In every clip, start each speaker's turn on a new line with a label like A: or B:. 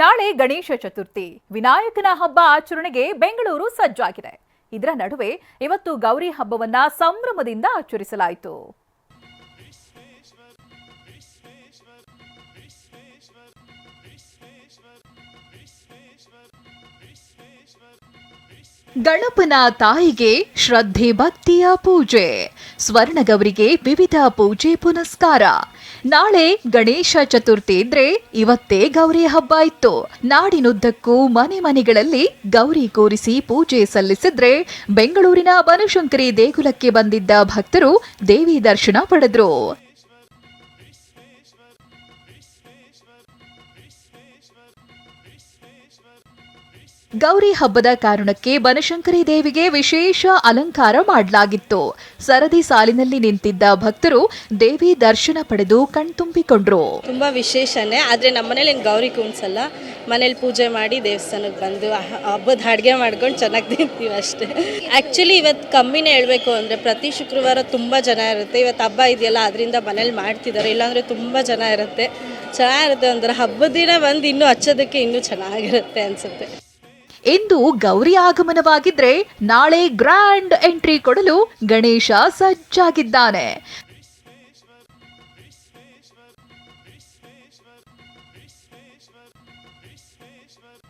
A: ನಾಳೆ ಗಣೇಶ ಚತುರ್ಥಿ. ವಿನಾಯಕನ ಹಬ್ಬ ಆಚರಣೆಗೆ ಬೆಂಗಳೂರು ಸಜ್ಜಾಗಿದೆ. ಇದರ ನಡುವೆ ಇವತ್ತು ಗೌರಿ ಹಬ್ಬವನ್ನ ಸಂಭ್ರಮದಿಂದ ಆಚರಿಸಲಾಯಿತು. ಗಣಪನ ತಾಯಿಗೆ ಶ್ರದ್ಧೆ ಭಕ್ತಿಯ ಪೂಜೆ. ಸ್ವರ್ಣಗೌರಿಗೆ ವಿವಿಧ ಪೂಜೆ ಪುನಸ್ಕಾರ. ನಾಳೆ ಗಣೇಶ ಚತುರ್ಥಿ ಇದ್ರೆ ಇವತ್ತೇ ಗೌರಿ ಹಬ್ಬ ಇತ್ತು. ನಾಡಿನುದ್ದಕ್ಕೂ ಮನೆ ಮನೆಗಳಲ್ಲಿ ಗೌರಿ ಕೂರಿಸಿ ಪೂಜೆ ಸಲ್ಲಿಸಿದ್ರೆ ಬೆಂಗಳೂರಿನ ಬನಶಂಕರಿ ದೇಗುಲಕ್ಕೆ ಬಂದಿದ್ದ ಭಕ್ತರು ದೇವಿ ದರ್ಶನ ಪಡೆದ್ರು. ಗೌರಿ ಹಬ್ಬದ ಕಾರಣಕ್ಕೆ ಬನಶಂಕರಿ ದೇವಿಗೆ ವಿಶೇಷ ಅಲಂಕಾರ ಮಾಡಲಾಗಿತ್ತು. ಸರದಿ ಸಾಲಿನಲ್ಲಿ ನಿಂತಿದ್ದ ಭಕ್ತರು ದೇವಿ ದರ್ಶನ ಪಡೆದು ಕಣ್ತುಂಬಿಕೊಂಡ್ರು.
B: ತುಂಬ ವಿಶೇಷನೇ, ಆದರೆ ನಮ್ಮ ಮನೇಲಿ ಗೌರಿ ಕುಣ್ಸಲ್ಲ ಮನೇಲಿ ಪೂಜೆ ಮಾಡಿ ದೇವಸ್ಥಾನಕ್ಕೆ ಬಂದು ಹಬ್ಬದ ಅಡುಗೆ ಮಾಡ್ಕೊಂಡು ಚೆನ್ನಾಗಿ ತಿಂತೀವಿ ಅಷ್ಟೇ. ಆ್ಯಕ್ಚುಲಿ ಇವತ್ತು ಕಮ್ಮಿನೇ ಹೇಳಬೇಕು ಅಂದರೆ ಪ್ರತಿ ಶುಕ್ರವಾರ ತುಂಬ ಜನ ಇರುತ್ತೆ. ಇವತ್ತು ಹಬ್ಬ ಇದೆಯಲ್ಲ, ಅದರಿಂದ ಮನೇಲಿ ಮಾಡ್ತಿದ್ದಾರೆ ಇಲ್ಲಾಂದರೆ ತುಂಬ ಜನ ಇರುತ್ತೆ. ಚೆನ್ನಾಗಿರುತ್ತೆ ಅಂದ್ರೆ ಹಬ್ಬದ ದಿನ ಬಂದು ಇನ್ನೂ ಹಚ್ಚೋದಕ್ಕೆ ಇನ್ನೂ ಚೆನ್ನಾಗಿರುತ್ತೆ ಅನಿಸುತ್ತೆ.
A: ಇಂದು ಗೌರಿ ಆಗಮನವಾಗಿದ್ರೆ ನಾಳೆ ಗ್ರ್ಯಾಂಡ್ ಎಂಟ್ರಿ ಕೊಡಲು ಗಣೇಶ ಸಜ್ಜಾಗಿದ್ದಾನೆ.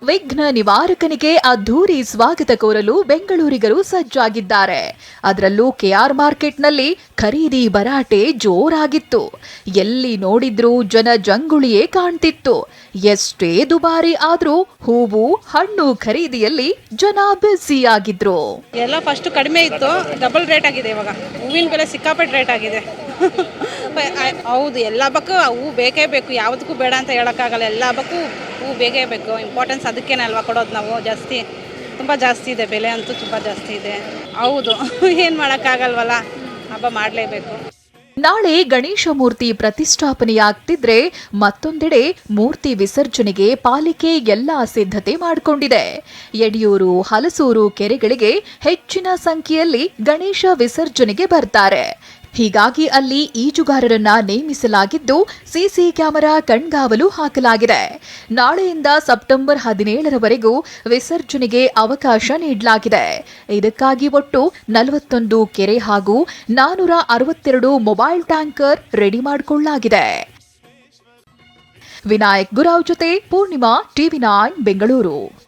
A: ವಿಘ್ನ ನಿವಾರಕನಿಗೆ ಅದ್ಧೂರಿ ಸ್ವಾಗತ ಕೋರಲು ಬೆಂಗಳೂರಿಗರು ಸಜ್ಜಾಗಿದ್ದಾರೆ. ಅದರಲ್ಲೂ ಕೆಆರ್ ಮಾರ್ಕೆಟ್ನಲ್ಲಿ ಖರೀದಿ ಭರಾಟೆ ಜೋರಾಗಿತ್ತು. ಎಲ್ಲಿ ನೋಡಿದ್ರೂ ಜನ ಜಂಗುಳಿಯೇ ಕಾಣ್ತಿತ್ತು. ಎಷ್ಟೇ ದುಬಾರಿ ಆದ್ರೂ ಹೂವು, ಹಣ್ಣು ಖರೀದಿಯಲ್ಲಿ ಜನ ಬ್ಯುಸಿಯಾಗಿದ್ರು.
C: ಎಲ್ಲ ಫಸ್ಟ್ ಕಡಿಮೆ ಇತ್ತು. ಡಬಲ್ ರೇಟ್ ಆಗಿದೆ ಇವಾಗ. ಹೂವಿನ ಬೆಲೆ ಸಿಕ್ಕಾಪಟ್ಟೆ ರೇಟ್ ಆಗಿದೆ. ಹೌದು, ಎಲ್ಲ ಹಬ್ಬಕ್ಕೂ ಹೂ ಬೇಕೇ ಬೇಕು. ಯಾವುದಕ್ಕೂ ಬೇಡ ಅಂತ ಹೇಳೋಕ್ಕಾಗಲ್ಲ. ಎಲ್ಲ ಹಬ್ಬಕ್ಕೂ ಹೂ ಬೇಕೇ ಬೇಕು. ಇಂಪಾರ್ಟೆನ್ಸ್ ಅದಕ್ಕೇನೆ ಅಲ್ವಾ ಕೊಡೋದು ನಾವು? ಜಾಸ್ತಿ, ತುಂಬ ಜಾಸ್ತಿ ಇದೆ. ಬೆಲೆ ಅಂತೂ ತುಂಬ ಜಾಸ್ತಿ ಇದೆ. ಹೌದು, ಏನು ಮಾಡೋಕ್ಕಾಗಲ್ವಲ್ಲ? ಹಬ್ಬ ಮಾಡಲೇಬೇಕು.
A: ನಾಳೆ ಗಣೇಶ ಮೂರ್ತಿ ಪ್ರತಿಷ್ಠಾಪನೆಯಾಗ್ತಿದ್ರೆ ಮತ್ತೊಂದೆಡೆ ಮೂರ್ತಿ ವಿಸರ್ಜನೆಗೆ ಪಾಲಿಕೆ ಎಲ್ಲಾ ಸಿದ್ಧತೆ ಮಾಡಿಕೊಂಡಿದೆ. ಯಡಿಯೂರು, ಹಲಸೂರು ಕೆರೆಗಳಿಗೆ ಹೆಚ್ಚಿನ ಸಂಖ್ಯೆಯಲ್ಲಿ ಗಣೇಶ ವಿಸರ್ಜನೆಗೆ ಬರ್ತಾರೆ. ಹೀಗಾಗಿ ಅಲ್ಲಿ ಈಜುಗಾರರನ್ನ ನೇಮಿಸಲಾಗಿದ್ದು ಸಿಸಿ ಕ್ಯಾಮೆರಾ ಕಣ್ಗಾವಲು ಹಾಕಲಾಗಿದೆ. ನಾಳೆಯಿಂದ ಸೆಪ್ಟೆಂಬರ್ ಹದಿನೇಳರವರೆಗೂ ವಿಸರ್ಜನೆಗೆ ಅವಕಾಶ ನೀಡಲಾಗಿದೆ. ಇದಕ್ಕಾಗಿ ಒಟ್ಟು ನಲವತ್ತೊಂದು ಕೆರೆ ಹಾಗೂ ನಾನೂರ ಅರವತ್ತೆರಡು ಮೊಬೈಲ್ ಟ್ಯಾಂಕರ್ ರೆಡಿ ಮಾಡಿಕೊಳ್ಳಲಾಗಿದೆ. ವಿನಾಯಕ್ ಗುರಾವ್ ಜೊತೆ ಪೂರ್ಣಿಮಾ, ಟಿವಿ ನೈನ್, ಬೆಂಗಳೂರು.